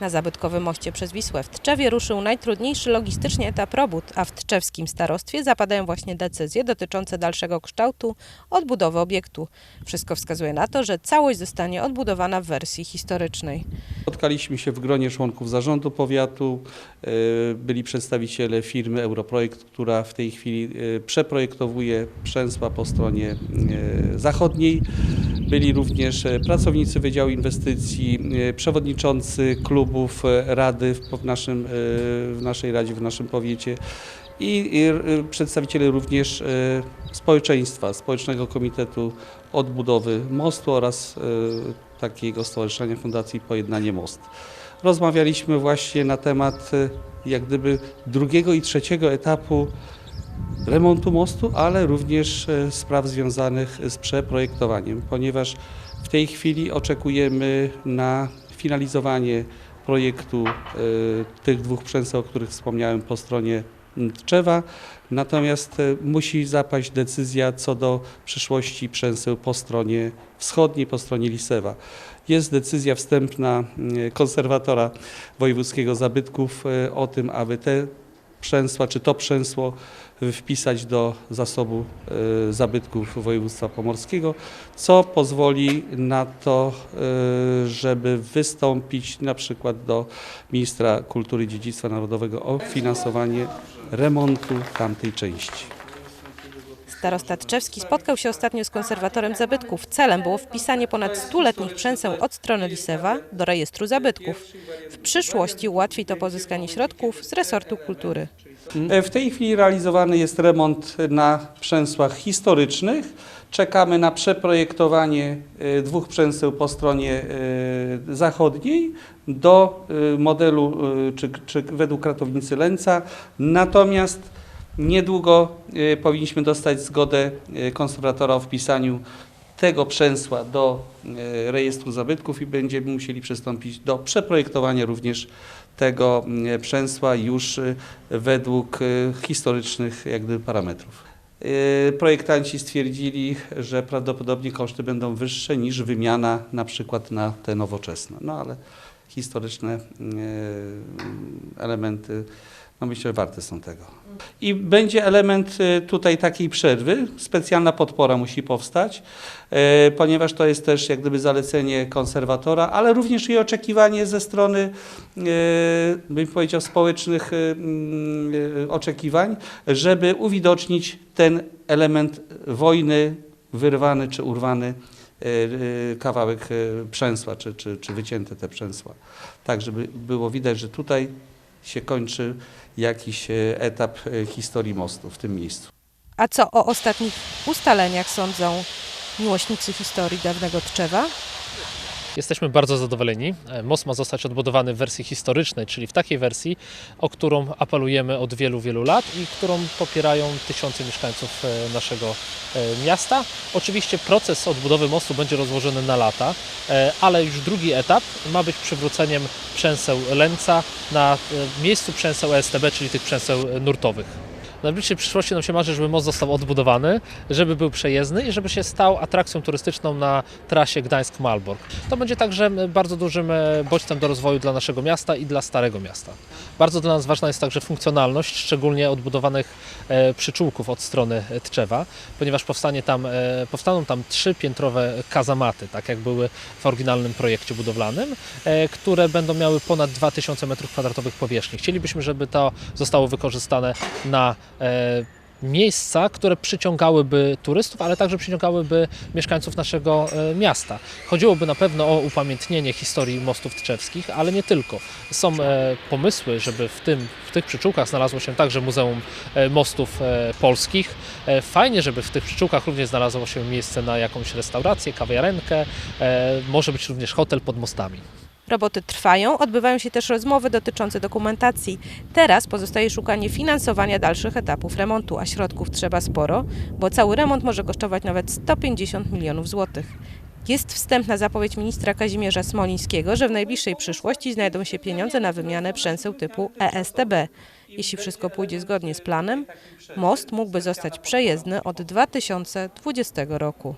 Na zabytkowym moście przez Wisłę w Tczewie ruszył najtrudniejszy logistycznie etap robót, a w tczewskim starostwie zapadają właśnie decyzje dotyczące dalszego kształtu odbudowy obiektu. Wszystko wskazuje na to, że całość zostanie odbudowana w wersji historycznej. Spotkaliśmy się w gronie członków zarządu powiatu. e, Byli przedstawiciele firmy Europrojekt, która w tej chwili e, przeprojektowuje przęsła po stronie e, zachodniej. Byli również e, pracownicy Wydziału Inwestycji, e, przewodniczący klubów e, rady w naszym, w naszej radzie, w naszym powiecie i przedstawiciele również społeczeństwa, Społecznego Komitetu Odbudowy Mostu oraz takiego stowarzyszenia Fundacji Pojednanie Most. Rozmawialiśmy właśnie na temat jak gdyby drugiego i trzeciego etapu remontu mostu, ale również e, spraw związanych z przeprojektowaniem, ponieważ w tej chwili oczekujemy na finalizowanie projektu e, tych dwóch przęseł, o których wspomniałem po stronie Tczewa, natomiast e, musi zapaść decyzja co do przyszłości przęseł po stronie wschodniej, po stronie Lisewa. Jest decyzja wstępna konserwatora wojewódzkiego zabytków o tym, aby te przęsła, czy to przęsło wpisać do zasobu e, zabytków województwa pomorskiego, co pozwoli na to, e, żeby wystąpić na przykład do ministra kultury i dziedzictwa narodowego o finansowanie remontu tamtej części. Starosta Tczewski spotkał się ostatnio z konserwatorem zabytków. Celem było wpisanie ponad stuletnich przęseł od strony Lisewa do rejestru zabytków. W przyszłości ułatwi to pozyskanie środków z resortu kultury. W tej chwili realizowany jest remont na przęsłach historycznych. Czekamy na przeprojektowanie e, dwóch przęseł po stronie e, zachodniej do e, modelu czy, czy według kratownicy Lęca. Natomiast niedługo e, powinniśmy dostać zgodę e, konserwatora o wpisaniu tego przęsła do e, rejestru zabytków i będziemy musieli przystąpić do przeprojektowania również tego przęsła już y, według y, historycznych jak gdyby parametrów. Y, Projektanci stwierdzili, że prawdopodobnie koszty będą wyższe niż wymiana na przykład na te nowoczesne. No ale historyczne y, elementy, no myślę, że warte są tego. I będzie element y, tutaj takiej przerwy, specjalna podpora musi powstać, e, ponieważ to jest też jak gdyby zalecenie konserwatora, ale również i oczekiwanie ze strony, e, bym powiedział, społecznych mm, oczekiwań, żeby uwidocznić ten element wojny wyrwany czy urwany kawałek przęsła, czy, czy, czy wycięte te przęsła. Tak, żeby było widać, że tutaj się kończy jakiś e, etap e, historii mostu w tym miejscu. A co o ostatnich ustaleniach sądzą miłośnicy historii dawnego Tczewa? Jesteśmy bardzo zadowoleni. E, Most ma zostać odbudowany w wersji historycznej, czyli w takiej wersji, o którą apelujemy od wielu, wielu lat i którą popierają tysiące mieszkańców e, naszego e, miasta. Oczywiście proces odbudowy mostu będzie rozłożony na lata, ale już drugi etap ma być przywróceniem przęseł Lęca na miejscu przęseł ESTB, czyli tych przęseł nurtowych. W najbliższej przyszłości nam się marzy, żeby most został odbudowany, żeby był przejezdny i żeby się stał atrakcją turystyczną na trasie Gdańsk-Malbork. To będzie także bardzo dużym e, bodźcem do rozwoju dla naszego miasta i dla Starego Miasta. Bardzo dla nas ważna jest także funkcjonalność, szczególnie odbudowanych e, przyczółków od strony Tczewa, ponieważ powstanie tam, e, powstaną tam trzy piętrowe kazamaty, tak jak były w oryginalnym projekcie budowlanym, e, które będą miały ponad 2000 m2 powierzchni. Chcielibyśmy, żeby to zostało wykorzystane na e, miejsca, które przyciągałyby turystów, ale także przyciągałyby mieszkańców naszego e, miasta. Chodziłoby na pewno o upamiętnienie historii mostów tczewskich, ale nie tylko. Są e, pomysły, żeby w, tym, w tych przyczółkach znalazło się także Muzeum e, Mostów e, Polskich. E, Fajnie, żeby w tych przyczółkach również znalazło się miejsce na jakąś restaurację, kawiarenkę, e, może być również hotel pod mostami. Roboty trwają, odbywają się też rozmowy dotyczące dokumentacji. Teraz pozostaje szukanie finansowania dalszych etapów remontu, a środków trzeba sporo, bo cały remont może kosztować nawet 150 milionów złotych. Jest wstępna zapowiedź ministra Kazimierza Smolińskiego, że w najbliższej przyszłości znajdą się pieniądze na wymianę przęseł typu ESTB. Jeśli wszystko pójdzie zgodnie z planem, most mógłby zostać przejezdny od 2020 roku.